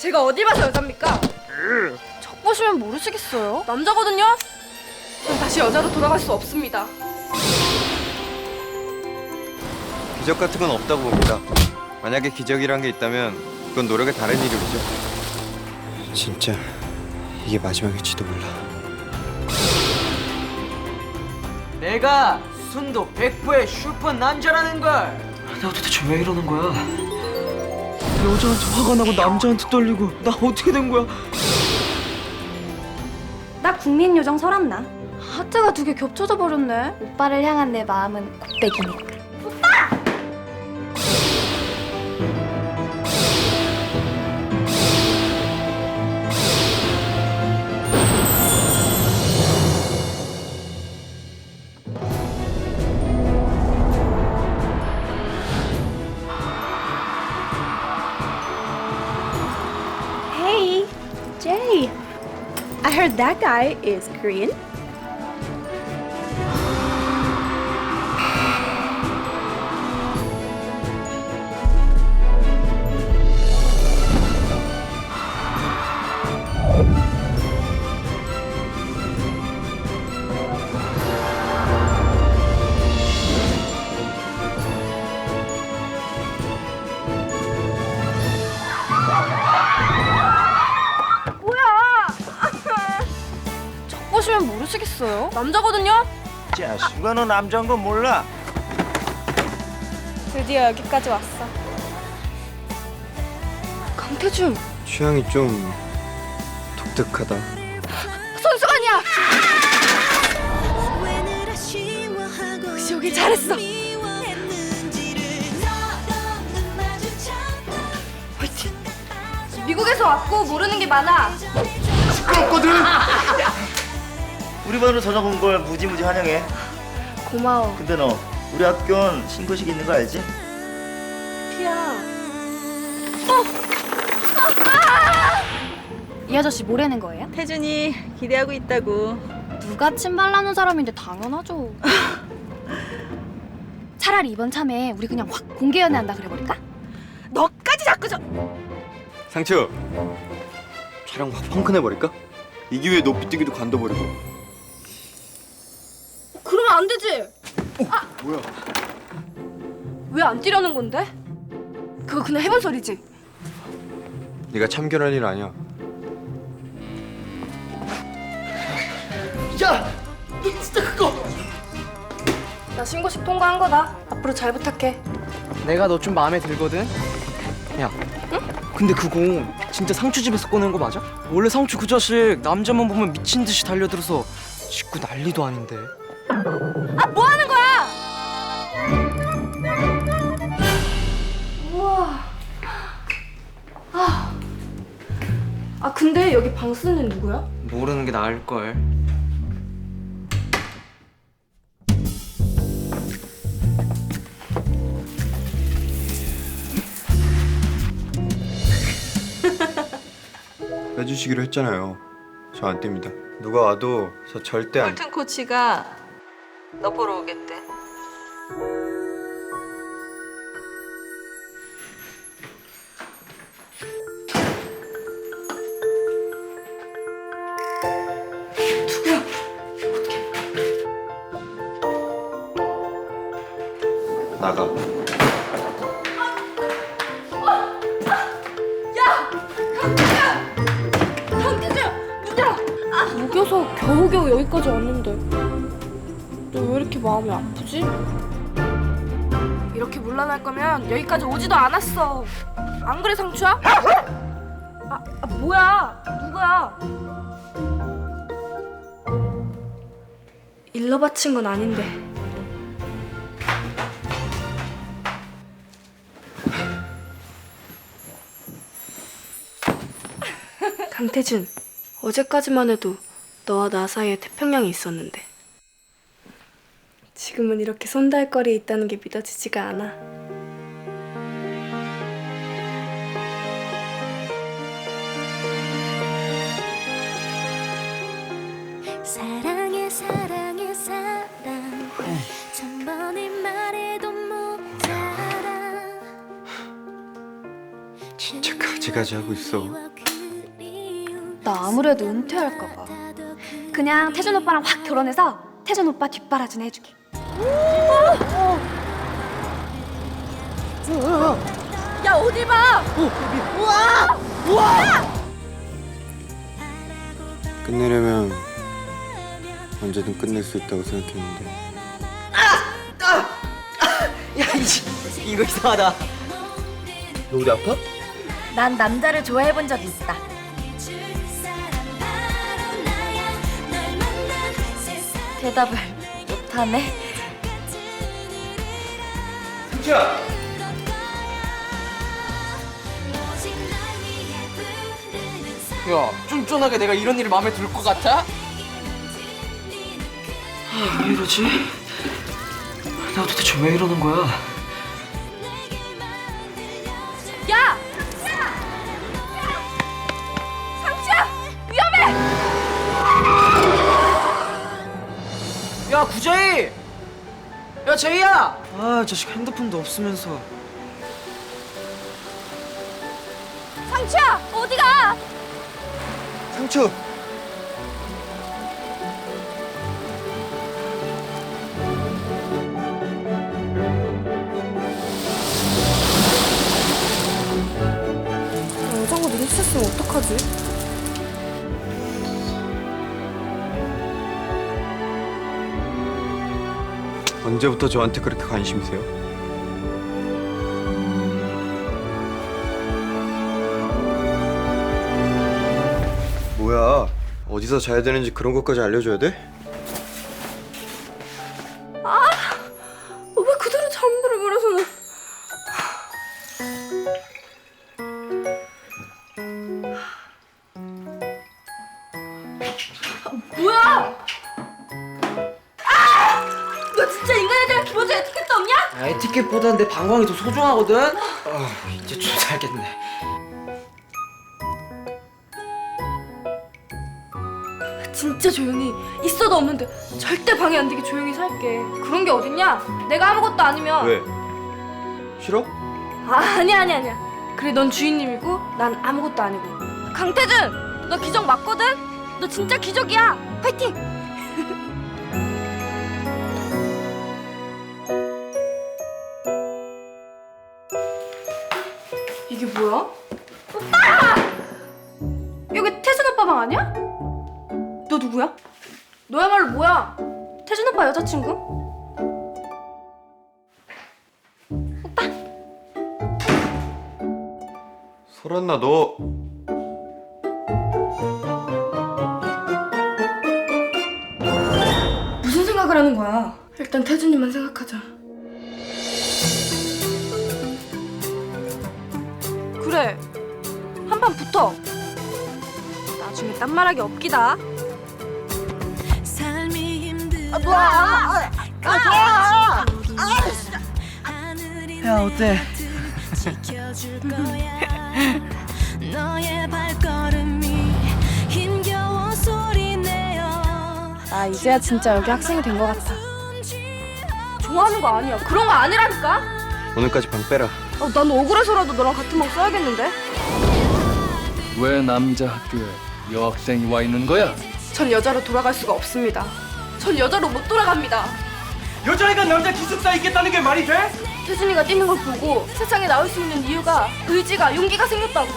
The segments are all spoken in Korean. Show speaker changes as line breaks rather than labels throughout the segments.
제가 어디 봐서 여자입니까?
적 보시면 모르시겠어요?
남자거든요. 전 다시 여자로 돌아갈 수 없습니다.
기적 같은 건 없다고 봅니다. 만약에 기적이란 게 있다면 그건 노력의 다른 이름이죠. 진짜 이게 마지막일지도 몰라.
내가 순도 100%의 슈퍼 남자라는 걸. 내가 도대체 왜 이러는 거야? 여자한테 화가 나고 남자한테 떨리고 나 어떻게 된 거야?
나 국민 요정 설았나?
하트가 두 개 겹쳐져 버렸네.
오빠를 향한 내 마음은 곱빼기니까.
Heard that guy is Korean.
적 보시면 모르시겠어요?
남자거든요.
자식아 너 남자인 거 몰라?
드디어 여기까지 왔어.
강태준
취향이 좀 독특하다.
선수관이야.
역시 오길 잘했어. 화이팅. 미국에서 왔고 모르는 게 많아.
시끄럽거든. 반으로 전학 온 걸 무지무지 환영해.
고마워.
근데 너 우리 학교는 신고식 있는 거 알지?
피야.
이 아저씨 뭐라는 거예요?
태준이 기대하고 있다고.
누가 침발라는 사람인데 당연하죠. 차라리 이번 참에 우리 그냥 확 공개 연애한다 그래버릴까?
너까지 자꾸 저.
상추 촬영 확 펑크 내버릴까? 이 기회에 높이 뛰기도 관둬버리고.
그러면 안 되지.
뭐야?
왜 안 뛰려는 건데? 그거 그냥 해본 소리지.
네가 참견할 일 아니야.
야, 너 진짜 그거.
나 신고식 통과한 거다. 앞으로 잘 부탁해.
내가 너 좀 마음에 들거든. 야, 근데 그공 진짜 상추 집에서 꺼낸 거 맞아? 원래 상추 그 자식 남자만 보면 미친 듯이 달려들어서 짓고 난리도 아닌데.
아, 근데 여기 방 쓰는 애 누구야?
모르는 게 나을 걸.
해주시기로 했잖아요. 저안 띱니다. 누가 와도 저 절대 안.
홀튼 코치가 너 보러 오겠대.
나가.
강태준! 누구야?
목여서 겨우겨우 여기까지 왔는데 너 왜 이렇게 마음이 아프지?
이렇게 물러날 거면 여기까지 오지도 않았어. 안 그래, 상추야? 아, 아 뭐야? 누구야? 일러 바친 건 아닌데. 강태준, 어제까지만 해도 너와 나 사이에 태평양이 있었는데. 지금은 이렇게 손달거리에 있다는 게 믿어지지가 않아.
사랑해 사랑해 사랑 천 번을 말해도 모자라
진짜 그 아직까지 하고 있어.
나 아무래도 은퇴할까 봐. 그냥 태준 오빠랑 확 결혼해서 태준 오빠 뒷바라진 해주게.
야 어디 봐.
끝내려면 언제든 끝낼 수 있다고 생각했는데
야 이씨 이거 이상하다
너 어디 아파?
난 남자를 좋아해 본 적 있다. 대답을 못하네.
승주야!
야 쫀쫀하게 내가 이런 일이 마음에 들 것 같아? 아, 왜 이러지? 나 도대체 왜 이러는 거야?
야! 야
구제이! 야 제이야! 아 자식 핸드폰도 없으면서
상추야! 어디 가?
상추!
여자가 눈치챘으면 어떡하지?
언제부터 저한테 그렇게 관심이세요? 뭐야? 어디서 자야 되는지 그런 것까지 알려줘야 돼?
야,
에티켓보다는 내 방광이 더 소중하거든? 아 이제 좀 살겠네
진짜 조용히 있어도 없는데 절대 방해 안 되게 조용히 살게. 그런 게 어딨냐? 내가 아무것도 아니면
왜? 싫어?
아, 아니야 아니야 아니야. 그래 넌 주인님이고 난 아무것도 아니고. 강태준, 너 기적 맞거든? 너 진짜 기적이야. 파이팅!
이게 뭐야? 오빠! 여기 태준 오빠 방 아니야? 너 누구야?
너야말로 뭐야?
태준 오빠 여자친구?
설았나 너
무슨 생각을 하는 거야? 일단 태준이만 생각하자.
그래 한 판 붙어. 나중에 딴 말하기 없기다. 아 뭐야?
야 어때?
너의 발걸음이 힘겨워 소리내어
아 이제야 진짜 여기 학생이 된 것 같아.
좋아하는 거 아니야. 그런 거 아니라니까.
오늘까지 방 빼라
어, 난 억울해서라도 너랑 같은 방 써야겠는데.
왜 남자 학교에 여학생이 와 있는 거야?
전 여자로 돌아갈 수가 없습니다.
전 여자로 못 돌아갑니다.
여자애가 남자 기숙사에 있겠다는 게 말이 돼?
태준이가 뛰는 걸 보고 세상에 나올 수 있는 이유가 의지가 용기가 생겼다고.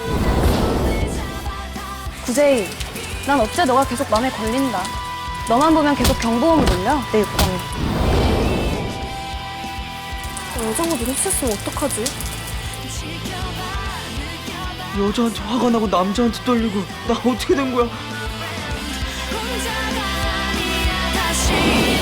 구제이 난 어째 너가 계속 마음에 걸린다 너만 보면 계속 경보음을 울려 내 육감이
여자가 눈치챘으면 어떡하지?
여자한테 화가 나고 남자한테 떨리고 나 어떻게 된 거야?
혼자가 아니야 다시